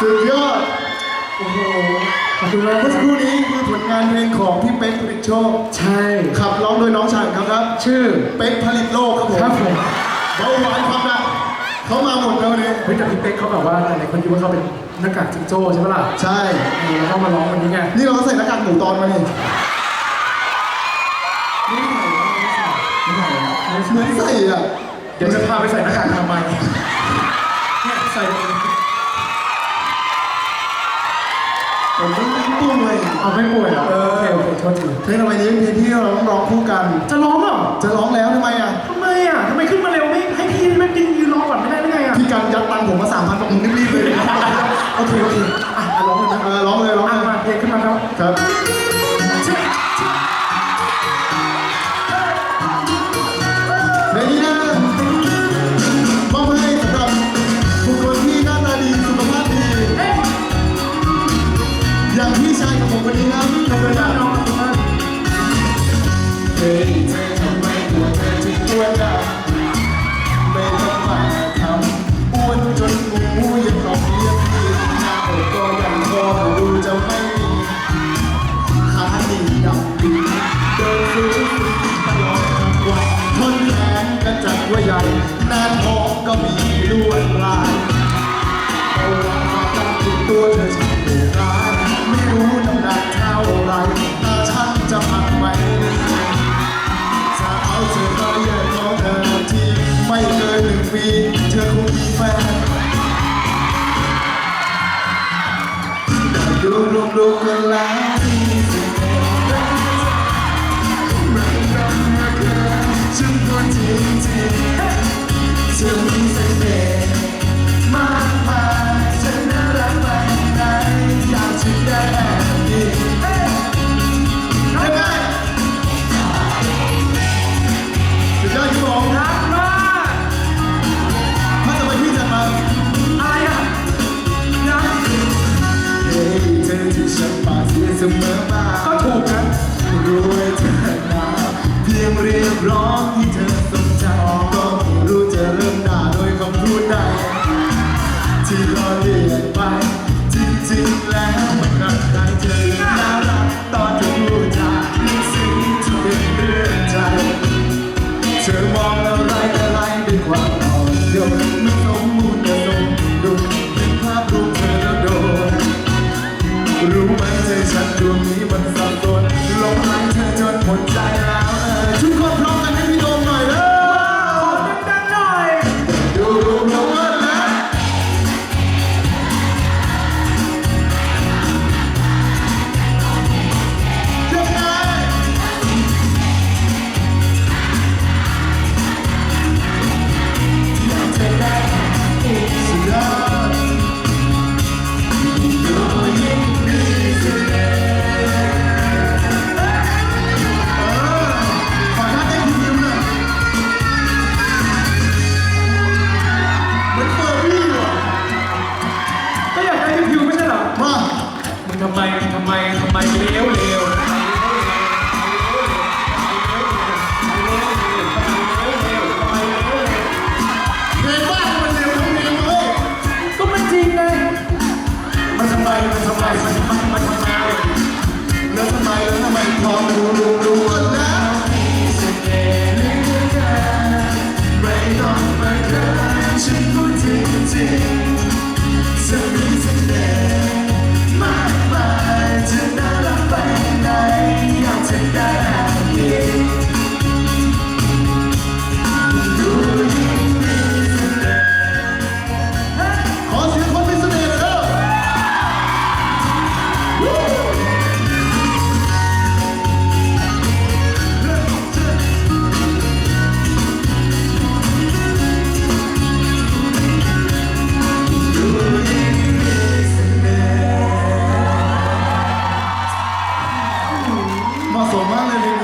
สุดยอด โอ้โหขอบคุณมากเมื่อสักครู่นี้คือผลงานเพลงของพี่เป๊กผลิตโชค ใช่ ขับร้องโดยน้องชายของเขาครับ ชื่อ เป๊กผลิตโลกครับผมครับผม เบาหวานความดันเขามาหมดแล้ววันนี้เฮ้ยแต่พี่เป๊กเขาแบบว่าหลายๆคนคิดว่าเขาเป็นหน้ากากจิงโจ้ใช่ไหมล่ะใช่ เออแล้วก็มาร้องวันนี้ไงนี่เราใส่หน้ากากหมูตอนมานี่นี่ไงไม่ใส่ไม่ใส่เหมือนใส่อะ เดี๋ยวจะพาไปใส่หน้ากากทำไมเนี่ยใส่ ผมไม่ได้ปุ้งเลย เอาไม่ป่วยเหรอเออ โอเคโอเคโทษทีเพลงต่อไปนี้เป็นเพลงที่เราต้องร้องคู่กัน จะร้องเหรอจะร้องแล้วทำไมอะ ทำไมอะทำไมขึ้นมาเร็วไม่ให้พี่แม่งยืนยืนร้องก่อนไม่ได้ได้ไงอะ พี่กันยัดตังค์ผมมาสามพันบอกมึงรีบๆเลย โอเคโอเค หน้าท้องก็มีลวดลายเอาละมาตั้งถึงตัวเธอช่างดุร้ายไม่รู้น้ำหนักเท่าไรตาฉันจะพักไหมจะเอาเธอก็แยกของเธอที่ไม่เกินหนึ่งปีเธอคงมีแฟนแต่ดูรวมรวมๆกันแล้ว สองรักมากถ้าจะไปพี่จะมาอะไรอะยังเฮ้ยเธอที่ฉันำไมทำไมทำไมเลี้ยวเร็วเพลงบ้านมันเร็วทั้งเพลงเลยก็มันจริงไงมันทำไมมันทำไมมันทำไมมันทำไมแล้วทำไมแล้วทำไมพอรู้รู้รู้แล้วไม่ต้องมาเกินฉั